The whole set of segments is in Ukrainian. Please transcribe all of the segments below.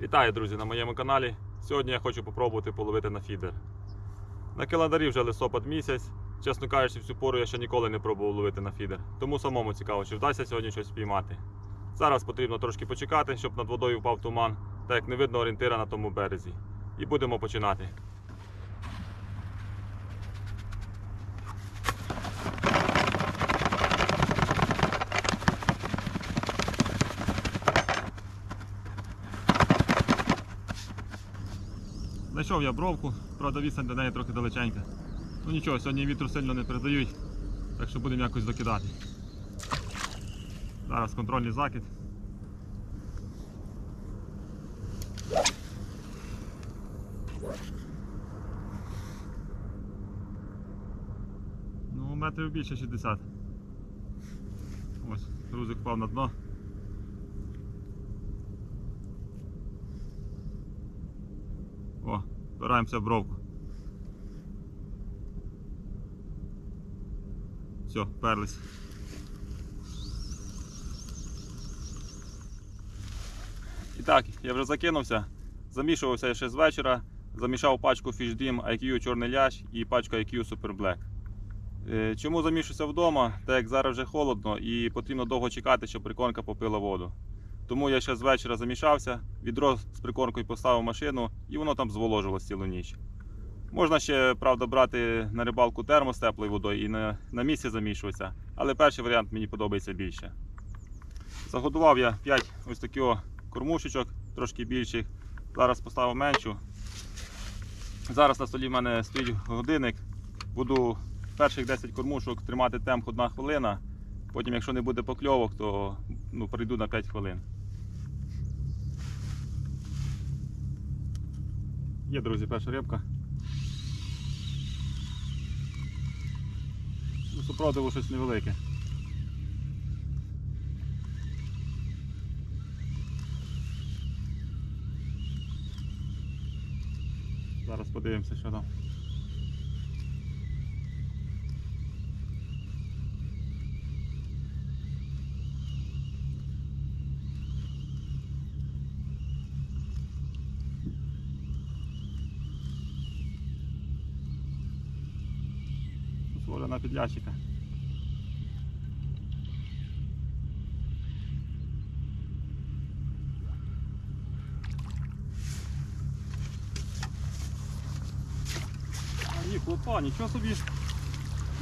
Вітаю, друзі, на моєму каналі. Сьогодні я хочу попробувати половити на фідер. На календарі вже листопад місяць. Чесно кажучи, в цю пору я ще ніколи не пробував ловити на фідер. Тому самому цікаво, чи вдасться сьогодні щось спіймати. Зараз потрібно трошки почекати, щоб над водою впав туман, так як не видно орієнтира на тому березі. І будемо починати. Знайшов я бровку, правда відстань до неї трохи далеченька. Ну нічого, сьогодні вітру сильно не передають, так що будемо якось докидати. Зараз контрольний закид. Ну, метрів більше 60. Ось, грузик впав на дно. О, впираємося в бровку. Все, вперлись. І так, я вже закинувся. Замішувався ще з вечора. Замішав пачку Fish Dream IQ Чорний лящ і пачку IQ Super Black. Е, Чому замішуюся вдома? Так як зараз вже холодно і потрібно довго чекати, щоб прикормка попила воду. Тому я ще з вечора замішався, відро з прикормкою поставив машину і воно там зволожувалось цілу ніч. Можна ще, правда, брати на рибалку термос з теплою водою і на, на місці замішуватися, але перший варіант мені подобається більше. Загодував я 5 ось таких кормушечок, трошки більших. Зараз поставив меншу. Зараз на столі в мене стоїть годинник. Буду перших 10 кормушок тримати темп 1 хвилина. Потім, якщо не буде покльовок, то ну, перейду на 5 хвилин. Є, друзі, перша рибка. Ну, супротиву щось невелике. Зараз подивимося, що там. Підлящика. Ні, плотва, нічого собі.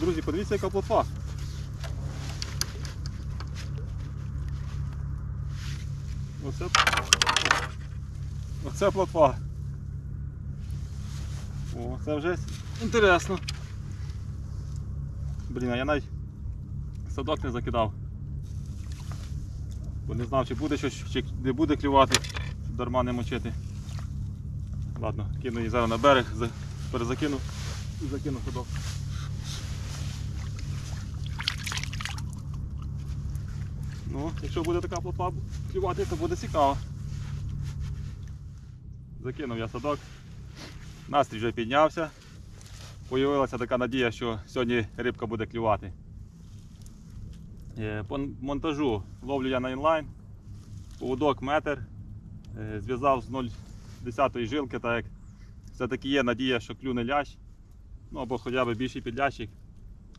Друзі, подивіться, яка плотва. Оце, оце плотва. О, це вже інтересно. Блін, а я навіть садок не закидав. Бо не знав, чи буде щось, чи не буде клювати, щоб дарма не мочити. Ладно, кину її зараз на берег, перезакину і закину садок. Ну, якщо буде така плотва клювати, то буде цікаво. Закинув я садок. Настрій вже піднявся. Появилася така надія, що сьогодні рибка буде клювати. Е, По монтажу ловлю я на інлайн, поводок метр, Е, зв'язав з 0,10 жилки, так як все-таки є надія, що клюне лящ, ну або хоча б більший підлящик.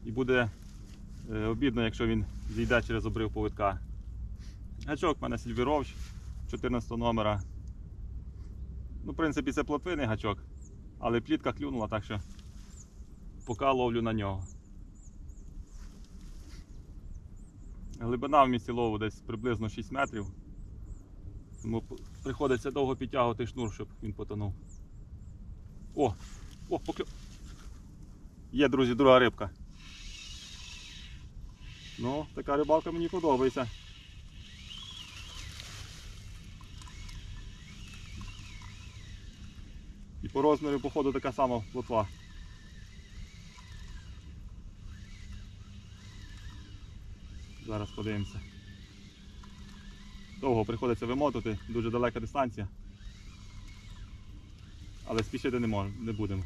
І буде е, обідно, якщо він зійде через обрив повідка. Гачок в мене Сільвіровч 14 номера. Ну, в принципі, це плотвиний гачок, але плітка клюнула, так що поки ловлю на нього. Глибина в місці лову десь приблизно 6 метрів. Тому приходиться довго підтягувати шнур, щоб він потонув. О! О, покльов. Є, друзі, друга рибка. Ну, така рибалка мені подобається. І по розміру, походу, така сама плотва. Зараз подивимося. Довго приходиться вимотувати, дуже далека дистанція. Але спішити не, мож, не будемо.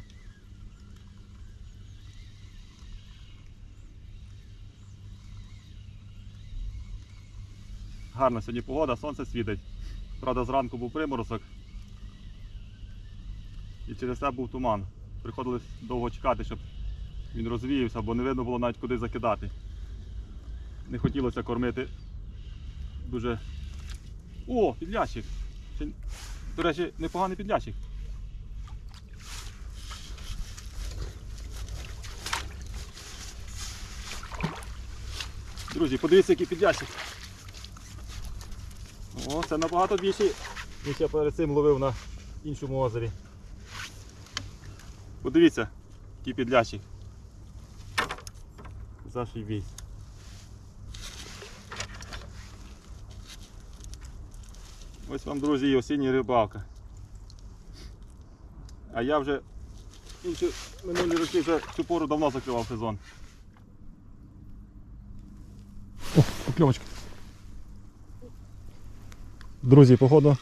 Гарна сьогодні погода, сонце світить. Правда, зранку був приморозок, і через це був туман. Приходилось довго чекати, щоб він розвіявся, бо не видно було навіть куди закидати. Не хотілося кормити дуже. О, підлящик! До речі, непоганий підлящик. Друзі, подивіться, який підлящик. О, це набагато більший, ніж я перед цим ловив на іншому озері. Подивіться, який підлящик. Зашибісь. Ось вам, друзі, і осіння рибалка. А я вже інші минулі роки вже цю пору давно закривав сезон. О, покльовочка. Друзі, походу,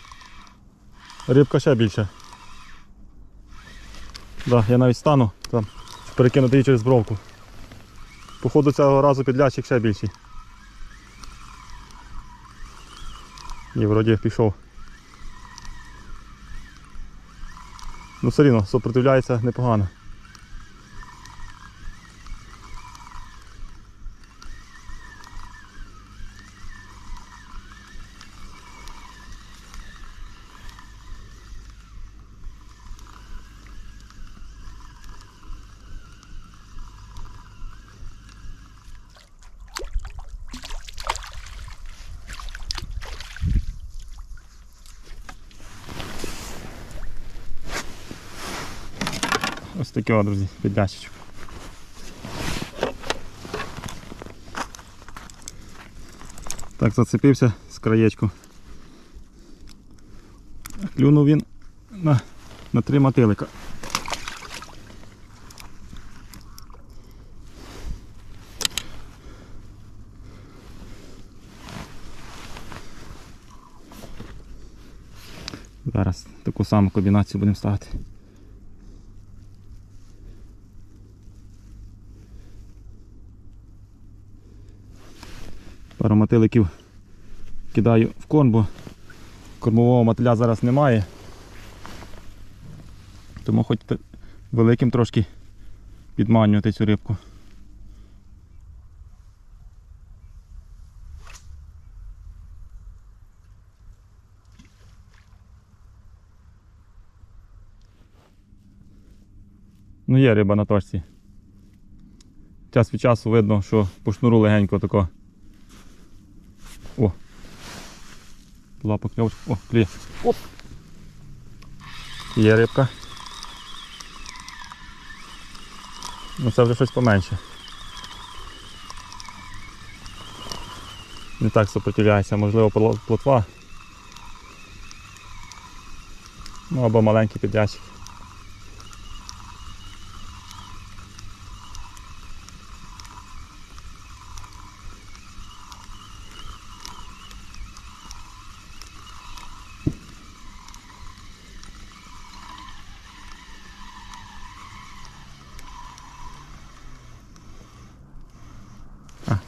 рибка ще більша. Да, я навіть стану там, перекинути її через бровку. Походу цього разу підлящик ще більший. Ні, вроді пішов. Ну все рівно, сопротивляється непогано. Такий, от, друзі, підлящичок. Так, зацепився з краєчку. Клюнув він на, на три мотилика. Зараз таку саму комбінацію будемо ставити. Пару мотиликів кидаю в корм, бо кормового мотиля зараз немає. Тому хоч великим трошки підманювати цю рибку. Ну є риба на точці. Час від часу видно, що по шнуру легенько тако о. Була покльовочка. О, клює. Оп. Є рибка. Ну це вже щось поменше. Не так сопротивляється, можливо, пло- плотва. Ну або маленький підрядчик.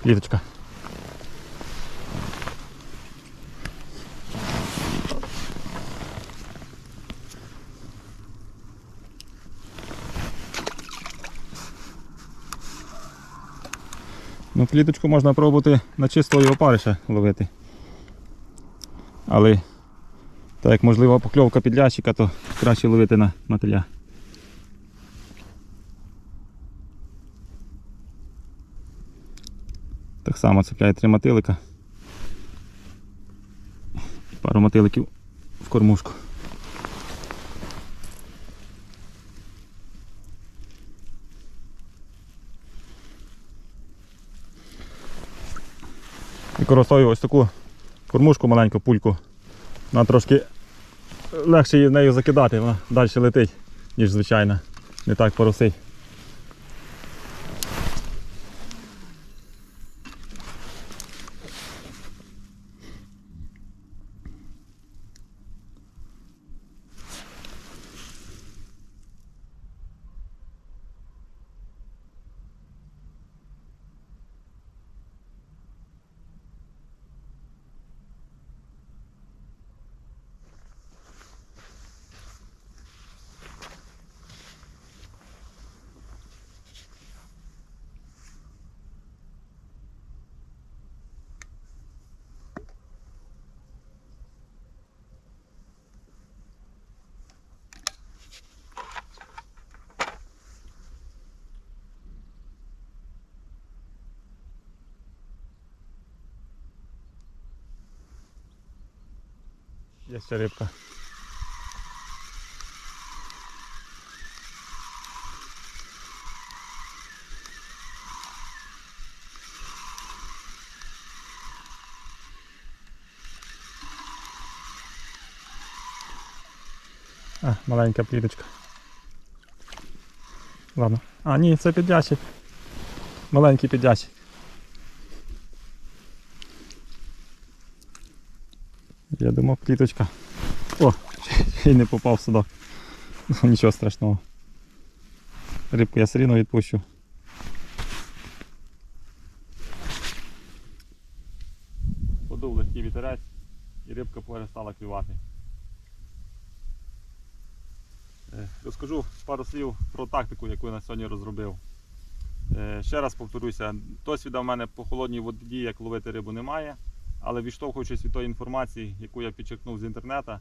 Кліточка. Ну, кліточку можна пробувати на чистої опариша ловити. Але так як можливо покльовка підлящика, то краще ловити на мотиля. Так само цепляє три мотилика. І пару мотиликів в кормушку. Використовую ось таку кормушку маленьку пульку. Вона трошки легше її нею закидати, вона далі летить, ніж звичайна. Не так поросить. Є ще рибка. А, маленька пліточка. Ладно. А, ні, це піддячик. Маленький піддячик. Я думав, пліточка. О, ще не попав судак. Ну, нічого страшного. Рибку я все рівно відпущу. Подув легкий вітерець і рибка перестала клювати. Е, Розкажу пару слів про тактику, яку я на сьогодні розробив. Е, Ще раз повторюся, досвіда в мене по холодній воді, як ловити рибу, немає. Але відштовхуючись від тої інформації, яку я підчеркнув з інтернету,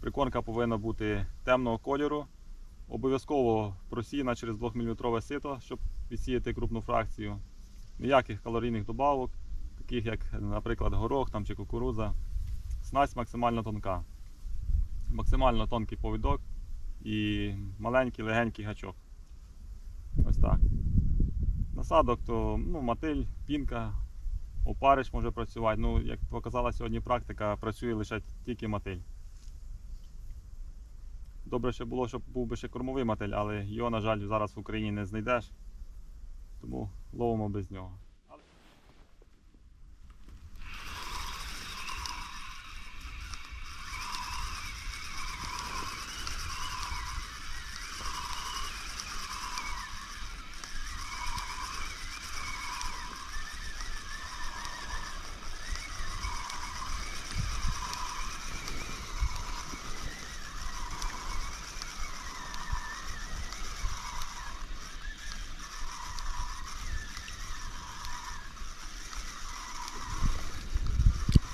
прикормка повинна бути темного кольору, обов'язково просіяна через 2-мм сито, щоб відсіяти крупну фракцію. Ніяких калорійних добавок, таких як, наприклад, горох там, чи кукурудза. Снасть максимально тонка. Максимально тонкий повідок і маленький легенький гачок. Ось так. Насадок то ну, мотиль, пінка, опариш може працювати. Ну, як показала сьогодні практика, працює лише тільки мотиль. Добре ще було, щоб був би ще кормовий мотиль, але його, на жаль, зараз в Україні не знайдеш. Тому ловимо без нього.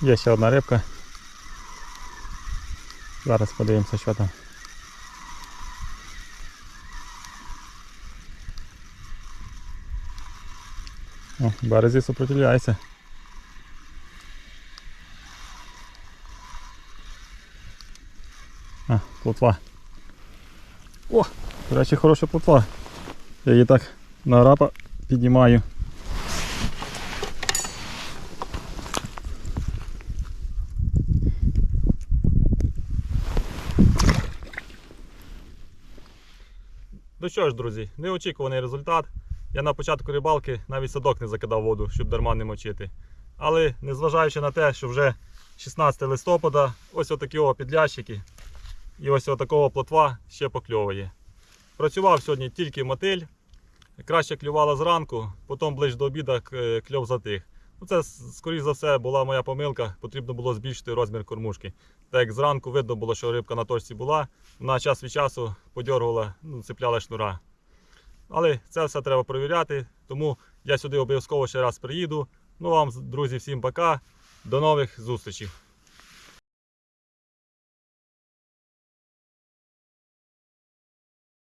Є ще одна рибка. Зараз подивимося, що там. О, березі сопротивляється. А, плотва. О, до речі, хороша плотва. Я її так на рапа піднімаю. Ну що ж, друзі, неочікуваний результат. Я на початку рибалки навіть садок не закидав воду, щоб дарма не мочити. Але незважаючи на те, що вже 16 листопада, ось отакі підлящики і ось отакого плотва ще покльовує. Працював сьогодні тільки мотиль. Краще клювала зранку, потім ближче до обіду кльов затих. Ну, це, скоріш за все, була моя помилка. Потрібно було збільшити розмір кормушки. Так як зранку видно було, що рибка на точці була, вона час від часу подьоргувала, ну, цепляла шнура. Але це все треба перевіряти, тому я сюди обов'язково ще раз приїду. Ну вам, друзі, всім пока. До нових зустрічей.